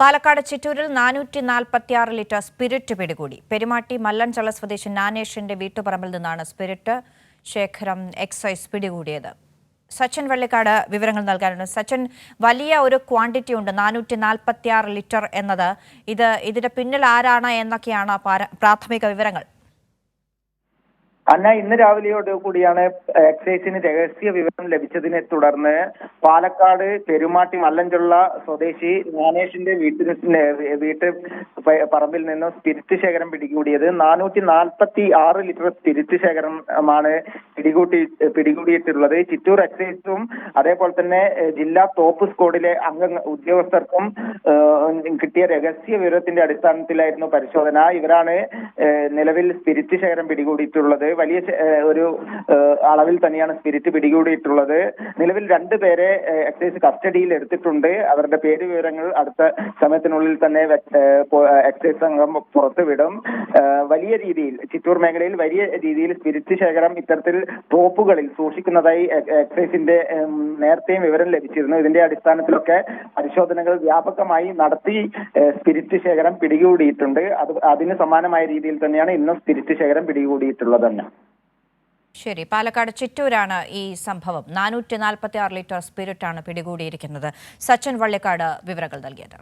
പാലക്കാട് ചിറ്റൂരിൽ നാനൂറ്റി നാൽപ്പത്തി ആറ് ലിറ്റർ സ്പിരിറ്റ് പിടികൂടി. പെരുമാട്ടി മല്ലൻചള്ള സ്വദേശി നാനേഷിന്റെ വീട്ടുപറമ്പിൽ നിന്നാണ് സ്പിരിറ്റ് ശേഖരം എക്സൈസ് പിടികൂടിയത്. സച്ചിൻ വള്ളിക്കാട് വിവരങ്ങൾ നൽകാനുണ്ട്. സച്ചിൻ വലിയ ഒരു ക്വാണ്ടിറ്റി ഉണ്ട് നാനൂറ്റി നാൽപ്പത്തി ആറ് ലിറ്റർ എന്നത്. ഇത് ഇതിന്റെ പിന്നിൽ ആരാണ് എന്നൊക്കെയാണ് പ്രാഥമിക വിവരങ്ങൾ. അന്ന ഇന്ന് രാവിലെയോട് കൂടിയാണ് എക്സൈസിന് രഹസ്യ വിവരം ലഭിച്ചതിനെ തുടർന്ന് പാലക്കാട് പെരുമാട്ടി മല്ലഞ്ചുള്ള സ്വദേശി ജ്ഞാനേഷിന്റെ വീട്ടിൽ വീട്ട് പറമ്പിൽ നിന്നും സ്പിരിറ്റ് ശേഖരം പിടികൂടിയത്. നാനൂറ്റി നാൽപ്പത്തി ആറ് ലിറ്റർ സ്പിരിറ്റ് ശേഖരമാണ് പിടികൂട്ടി പിടികൂടിയിട്ടുള്ളത്. ചിറ്റൂർ എക്സൈസും അതേപോലെ തന്നെ ജില്ലാ തോപ്പ് സ്ക്വാഡിലെ അംഗ ഉദ്യോഗസ്ഥർക്കും കിട്ടിയ രഹസ്യ വിവരത്തിന്റെ അടിസ്ഥാനത്തിലായിരുന്നു പരിശോധന. ഇവരാണ് നിലവിൽ സ്പിരിറ്റ് ശേഖരം പിടികൂടിയിട്ടുള്ളത്. വലിയ ഒരു അളവിൽ തന്നെയാണ് സ്പിരിറ്റ് പിടികൂടിയിട്ടുള്ളത്. നിലവിൽ രണ്ട് പേരെ എക്സൈസ് കസ്റ്റഡിയിൽ എടുത്തിട്ടുണ്ട്. അവരുടെ പേര് വിവരങ്ങൾ അടുത്ത സമയത്തിനുള്ളിൽ തന്നെ എക്സൈസ് സംഘം പുറത്തുവിടും. വലിയ രീതിയിൽ ചിറ്റൂർ മേഖലയിൽ വലിയ രീതിയിൽ സ്പിരിറ്റ് ശേഖരം ഇത്തരത്തിൽ ടോപ്പുകളിൽ സൂക്ഷിക്കുന്നതായി എക്സൈസിന്റെ നേരത്തെയും വിവരം ലഭിച്ചിരുന്നു. ഇതിന്റെ അടിസ്ഥാനത്തിലൊക്കെ പരിശോധനകൾ വ്യാപകമായി നടത്തി സ്പിരിറ്റ് ശേഖരം പിടികൂടിയിട്ടുണ്ട്. അത് അതിന് സമാനമായ രീതിയിൽ തന്നെയാണ് ഇന്നും സ്പിരിറ്റ് ശേഖരം പിടികൂടിയിട്ടുള്ളത് തന്നെ. ശരി. പാലക്കാട് ചിറ്റൂരാണ് ഈ സംഭവം. നാനൂറ്റി നാൽപ്പത്തി ആറ് ലിറ്റർ സ്പിരിറ്റാണ് പിടികൂടിയിരിക്കുന്നത്. സച്ചിൻ വള്ളിക്കാട് വിവരങ്ങൾ നൽകിയത്